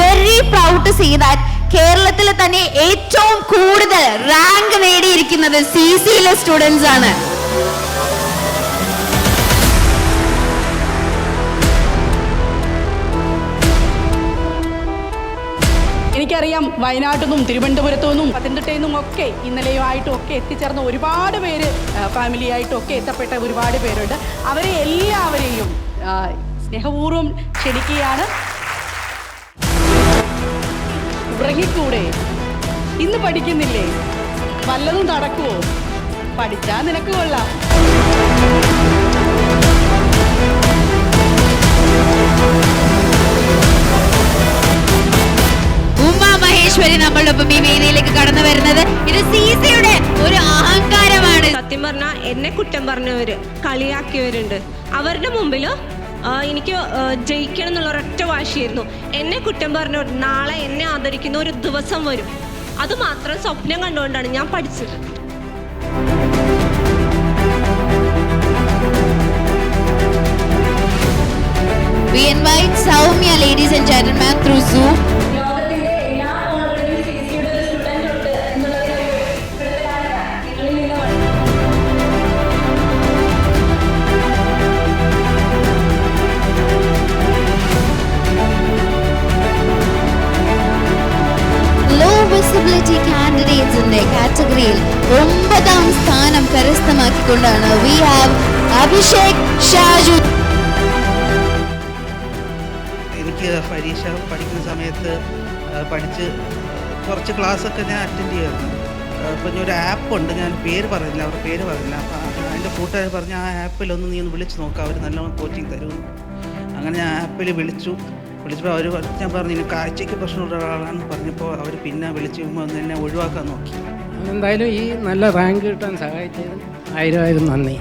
Very proud to see that കേരളത്തിൽ തന്നെ ഏറ്റവും കൂടുതൽ റാങ്ക് നേടിയിരിക്കുന്നത് സി സിയിലെ സ്റ്റുഡൻസ് ആണ്. എനിക്കറിയാം വയനാട്ടിൽ നിന്നും തിരുവനന്തപുരത്തു നിന്നും പത്തനംതിട്ടയിൽ നിന്നും ഒക്കെ ഒക്കെ എത്തിച്ചേർന്ന ഒരുപാട് പേര് ഫാമിലി ആയിട്ടും ഒക്കെ എത്തപ്പെട്ട ഒരുപാട് പേരുണ്ട്. അവരെ എല്ലാവരെയും സ്നേഹപൂർവം ക്ഷണിക്കുകയാണ്. ഉറങ്ങിക്കൂടെ? ഇന്ന് പഠിക്കുന്നില്ലേ? വല്ലതും നടക്കുവോ? പഠിച്ചാ നിനക്ക് കൊള്ളാം. ഉമ്മ മഹേശ്വരി നമ്മളുടെ ഒപ്പം ഈ വേദിയിലേക്ക് കടന്നു വരുന്നത് ഇത് സീതയുടെ ഒരു അഹങ്കാരമാണ്. സത്യം പറഞ്ഞാൽ എന്നെ കുറ്റം പറഞ്ഞവര് കളിയാക്കിയവരുണ്ട്. അവരുടെ മുമ്പിൽ എനിക്ക് ജയിക്കണം എന്നുള്ള ഒരൊറ്റ വാശിയായിരുന്നു. എന്നെ കുറ്റം പറഞ്ഞു നാളെ എന്നെ ആദരിക്കുന്ന ഒരു ദിവസം വരും. അത് മാത്രം സ്വപ്നം കണ്ടുകൊണ്ടാണ് ഞാൻ പഠിച്ചത്. We invite Saumya, ladies and gentlemen, through Zoom. Visibility കാൻഡിഡേറ്റ്സിന്റെ കാറ്റഗറിയിൽ ഒമ്പതാം സ്ഥാനം കരസ്ഥമാക്കിക്കൊണ്ടാണ് വി ഹാവ് അഭിഷേക് ഷാജു. എനിക്ക് പരീക്ഷ പഠിക്കുന്ന സമയത്ത് പഠിച്ച് കുറച്ച് ക്ലാസ്സൊക്കെ ഞാൻ അറ്റൻഡ് ചെയ്യുന്നു അപ്പം ഒരു ആപ്പ് ഉണ്ട് ഞാൻ പേര് പറഞ്ഞില്ല അവരുടെ പേര് പറഞ്ഞില്ല. അപ്പം എന്റെ കൂട്ടുകാർ പറഞ്ഞ ആ ആപ്പിലൊന്ന് നീ ഒന്ന് വിളിച്ച് നോക്കാം അവർ നല്ലോണം കോച്ചിങ് തരുമെന്ന്. അങ്ങനെ ഞാൻ ആപ്പിൽ വിളിച്ചു. വിളിച്ചപ്പോൾ അവർ ഞാൻ പറഞ്ഞു ഇനി കാഴ്ചയ്ക്ക് പ്രശ്നമുള്ള ഒരാളാണെന്ന് പറഞ്ഞപ്പോൾ അവർ പിന്നെ വിളിച്ച് ഒന്ന് എന്നെ ഒഴിവാക്കാൻ നോക്കി. എന്തായാലും ഈ നല്ല റാങ്ക് കിട്ടാൻ സഹായിച്ചത് ആയിരം ആയിരം നന്ദി.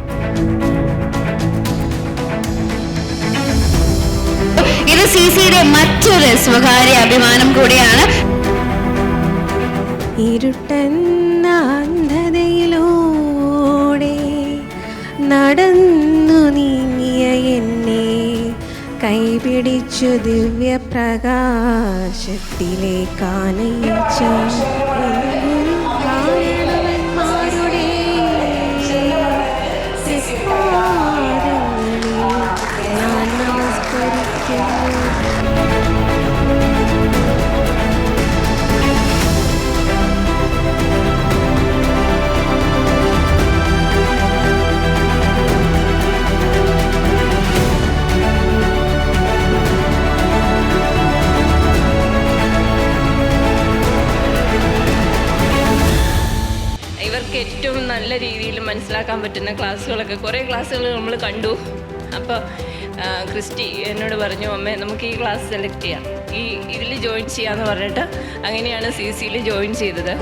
ഇത് സി സിയുടെ മറ്റൊരു സ്വകാര്യ അഭിമാനം കൂടിയാണ്. ഇരുട്ടെന്ന അന്ധതയിലൂടെ നടന്നു എന്നെ കൈപിടിച്ചു ദിവ്യപ്രകാശത്തിലേക്കാനയിച്ച നല്ല രീതിയിൽ മനസ്സിലാക്കാൻ പറ്റുന്ന ക്ലാസ്സുകളൊക്കെ. കുറേ ക്ലാസ്സുകൾ നമ്മൾ കണ്ടു. അപ്പോൾ ക്രിസ്റ്റി എന്നോട് പറഞ്ഞു അമ്മേ നമുക്ക് ഈ ക്ലാസ് സെലക്ട് ചെയ്യാം. ഈ ഇതിൽ ജോയിൻ ചെയ്യാമെന്ന് പറഞ്ഞിട്ട് അങ്ങനെയാണ് സി സിയിൽ ജോയിൻ ചെയ്തത്.